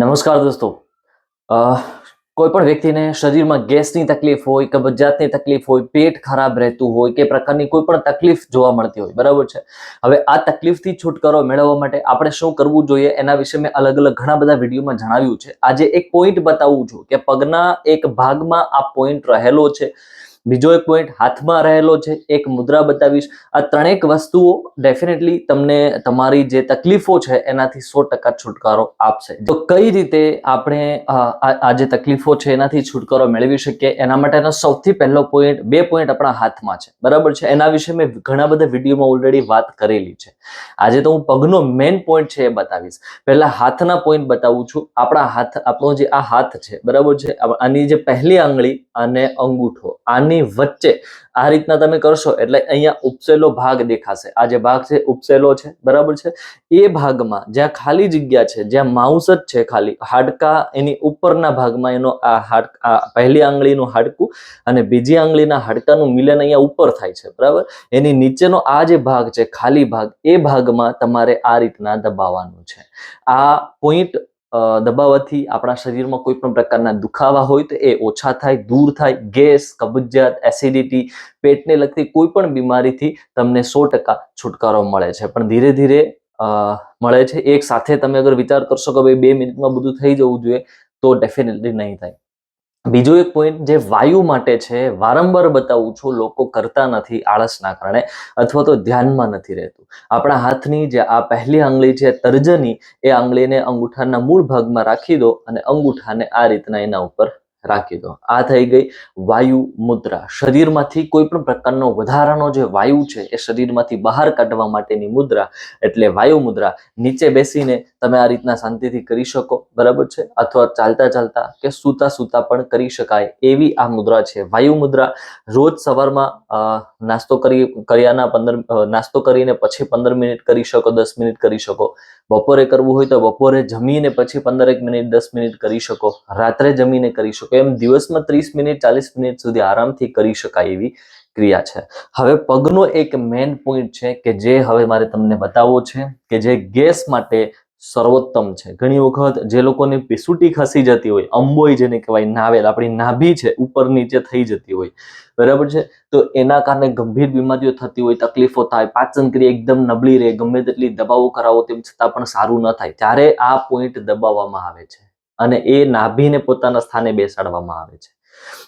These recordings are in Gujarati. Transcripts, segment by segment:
નમસ્કાર દોસ્તો. કોઈ પણ વ્યક્તિને શરીરમાં ગેસની તકલીફ હોય કબજિયાતની તકલીફ હોય, પેટ ખરાબ રહેતું હોય કે પ્રકારની કોઈ પણ તકલીફ જોવા મળતી હોય, બરાબર છે? હવે આ તકલીફથી છુટકારો મેળવવા માટે આપણે શું કરવું જોઈએ એના વિશે મેં અલગ અલગ ઘણા બધા વિડીયોમાં જણાવ્યું છે. આજે એક પોઈન્ટ બતાવું છું કે પગના એક ભાગમાં આ પોઈન્ટ રહેલો છે. બીજો એક પોઈન્ટ હાથમાં રહેલો છે, એક મુદ્રા બતાવીશ. આ ત્રણેક વસ્તુઓ ડેફિનેટલી તમને તમારી જે તકલીફો છે, એનાથી સો ટકા છુટકારો આપશે. તો કઈ રીતે આપણે આ જે તકલીફો છે, એનાથી છુટકારો મેળવી શકીએ? એના માટેનો સૌથી પહેલો પોઈન્ટ બે પોઈન્ટ આપણા હાથમાં છે. બરાબર છે? એના વિશે મેં ઘણા બધા વિડીયોમાં ઓલરેડી વાત કરેલી છે. આજે તો હું પગનો મેઇન પોઈન્ટ છે એ બતાવીશ. પહેલા હાથના પોઈન્ટ બતાવું છું. આપણા હાથ, આપણો જે આ હાથ છે, બરાબર છે? આની જે પહેલી આંગળી અને અંગૂઠો. આની વચ્ચે આ રીતના તમે કરશો એટલે અહીંયા ઉપસેલો ભાગ દેખાશે. આ જે ભાગ છે, ઉપસેલો છે, બરાબર છે? એ ભાગમાં જ્યાં ખાલી જગ્યા છે, જ્યાં માઉસ જ છે ખાલી, હાડકા એની ઉપરના ભાગમાં એનો આ હાડ, આ પહેલી આંગળીનું હાડકું અને બીજી આંગળીના હાડકાનું મિલન અહીંયા ઉપર થાય છે, બરાબર? એની નીચેનો આ જે ભાગ છે, ખાલી ભાગ, એ ભાગમાં તમારે આ રીતના દબાવવાનું છે. આ પોઈન્ટ દબાવવાથી આપણા શરીરમાં કોઈ પણ પ્રકારના દુખાવા હોય તો એ ઓછા થાય, દૂર થાય. ગેસ, કબજિયાત, એસિડિટી, પેટને લગતી કોઈ પણ બીમારીથી તમને સો ટકા છુટકારો મળે છે. પણ ધીરે ધીરે મળે છે. એક સાથે તમે અગર વિચાર કરશો કે ભાઈ બે મિનિટમાં બધું થઈ જવું જોઈએ, તો ડેફિનેટલી નહીં થાય. બીજો એક પોઈન્ટ જે વાયુ માટે છે, વારંવાર બતાવું છું, લોકો કરતા નથી, આળસના કારણે અથવા તો ધ્યાનમાં નથી રહેતું. આપણા હાથની જે આ પહેલી આંગળી છે, તર્જની, એ આંગળીને અંગૂઠાના મૂળ ભાગમાં રાખી દો અને અંગૂઠાને આ રીતના એના ઉપર રાખી દો. આ થઈ ગઈ વાયુ મુદ્રા. શરીરમાંથી કોઈ પણ પ્રકારનો વધારાનો જે વાયુ છે, એ શરીરમાંથી બહાર કાઢવા માટેની મુદ્રા, એટલે વાયુ મુદ્રા, નીચે બેસીને તમે આ રીતના શાંતિથી કરી શકો, બરાબર છે? અથવા ચાલતા ચાલતા કે સૂતા સૂતા પણ કરી શકાય એવી આ મુદ્રા છે. વાયુ મુદ્રા રોજ સવારમાં નાસ્તો કરી, કર્યાના પંદર નાસ્તો કરીને પછી પંદર મિનિટ કરી શકો, દસ મિનિટ કરી શકો. બપોરે કરવું હોય તો બપોરે જમીને પછી પંદરેક મિનિટ, દસ મિનિટ કરી શકો. રાત્રે જમીને કરી શકો. એમ દિવસમાં ત્રીસ મિનિટ, ચાલીસ મિનિટ સુધી આરામથી કરી શકાય એવી ક્રિયા છે. હવે પગનો એક મેઇન પોઈન્ટ છે કે જે હવે મારે તમને બતાવવો છે કે જે ગેસ માટે સર્વોત્તમ છે. ઘણી વખત જે લોકોની પીસુટી ખસી જતી હોય અંબોઈ જેને કહેવાય, નાવેલ, આપણી નાભી છે, ઉપર નીચે થઈ જતી હોય. બરાબર છે? તો એના કારણે ગંભીર બીમારીઓ થતી હોય, તકલીફો થાય, પાચન ક્રિયા એકદમ નબળી રહે, ગમે તેટલી દબાવો કરાવો તેમ છતાં પણ સારું ન થાય, ત્યારે આ પોઈન્ટ દબાવવામાં આવે છે. અને એ નાભીને પોતાના સ્થાને બેસાડવામાં આવે છે.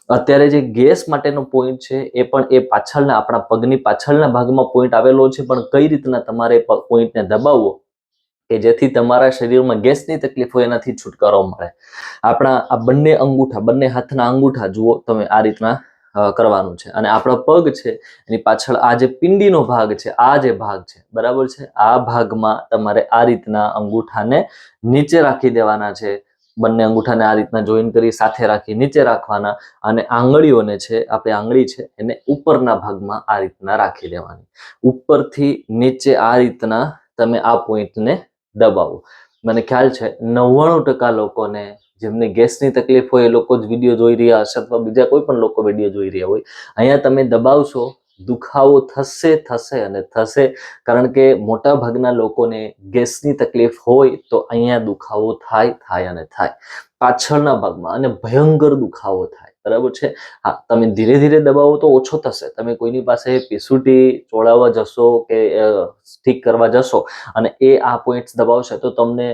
અત્યારે જે ગેસ માટેનો પોઈન્ટ છે, એ પણ એ પાછળના, આપણા પગની પાછળના ભાગમાં પોઈન્ટ આવેલો છે, પણ કઈ રીતના તમારે પોઈન્ટને દબાવવો કે જેથી તમારા શરીરમાં ગેસની તકલીફ હોય એનાથી છુટકારો મળે. આપણા આ બંને અંગૂઠા, બંને હાથના અંગૂઠા જુઓ તમે આ રીતના કરવાનું છે. અને આપણો પગ છે, એની પાછળ આ જે પિંડીનો ભાગ છે, આ જે ભાગ છે, બરાબર છે? આ ભાગમાં તમારે આ રીતના અંગૂઠાને નીચે રાખી દેવાના છે. બંને અંગૂઠાને આ રીતના જોઈન કરી સાથે રાખી નીચે રાખવાના અને આંગળીઓને છે, આપણી આંગળી છે, એને ઉપરના ભાગમાં આ રીતના રાખી દેવાની. ઉપરથી નીચે આ રીતના તમે આ પોઈન્ટને દબાવો. મને ખ્યાલ છે નવ્વાણું ટકા લોકોને જેમને ગેસની તકલીફ હોય એ લોકો જ વીડિયો જોઈ રહ્યા હશે અથવા બીજા કોઈ પણ લોકો વીડિયો જોઈ રહ્યા હોય. અહીંયા તમે દબાવશો દુખાવો થશે થશે અને થશે. કારણ કે મોટા ભાગના લોકોને ગેસની તકલીફ હોય તો અહીંયા દુખાવો થાય થાય અને થાય. પાછળના ભાગમાં અને ભયંકર દુખાવો થાય. બરાબર છે? હા, તમે ધીરે ધીરે દબાવો તો ઓછો થશે. તમે કોઈની પાસે પીસુટી ચોળાવવા જશો કે ઠીક કરવા જશો અને એ આ પોઈન્ટ્સ દબાવશે તો તમને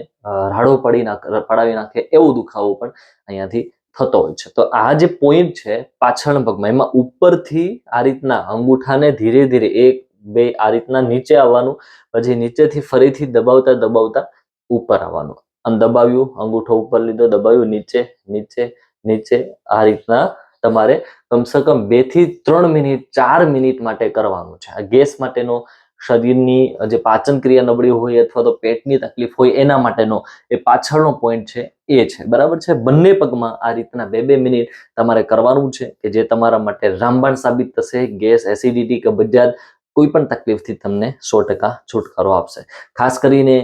રાડો પડી નાખ, પડાવી નાખે એવું દુખાવો પણ અહીંયાથી થતો હોય છે. તો આ જે પોઈન્ટ છે પાછળ ભાગમાં, એમાં ઉપરથી આ રીતના અંગૂઠાને ધીરે ધીરે એક, બે આ રીતના નીચે આવવાનું, પછી નીચેથી ફરીથી દબાવતા દબાવતા ઉપર આવવાનું. અને દબાવ્યું, અંગૂઠો ઉપર લીધો, દબાવ્યું, નીચે નીચે નીચે, આ રીતના તમારે કમસે કમ બેથી ત્રણ મિનિટ, ચાર મિનિટ માટે કરવાનું છે. આ ગેસ માટેનો શરીરની જે પાચન ક્રિયા નબળી હોય અથવા તો પેટની તકલીફ હોય એના માટેનો એ પાછળનો પોઈન્ટ છે, એ છે. બરાબર છે? બંને પગમાં આ રીતના બે બે મિનિટ તમારે કરવાનું છે કે જે તમારા માટે રામબાણ સાબિત થશે, ગેસ એસિડિટી કબજિયાત કોઈ પણ તકલીફથી તમને સો ટકા છુટકારો આપશે. ખાસ કરીને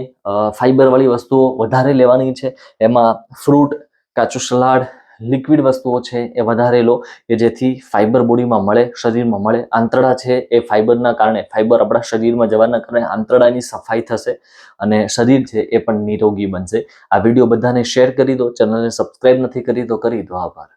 ફાઈબરવાળી વસ્તુઓ વધારે લેવાની છે. એમાં ફ્રૂટ કાચું સલાડ લિક્વિડ વસ્તુઓ છે એ વધારે લો, કે જેથી ફાઇબર બોડીમાં મળે, શરીરમાં મળે. આંતરડા છે એ ફાઇબરના કારણે ફાઇબર આપણા શરીરમાં જવાના કારણે આંતરડાની સફાઈ થશે અને શરીર છે એ પણ નિરોગી બનશે. આ વીડિયો બધાને શેર કરી દો ચેનલને સબસ્ક્રાઈબ નથી કરી તો કરી દો. આભાર.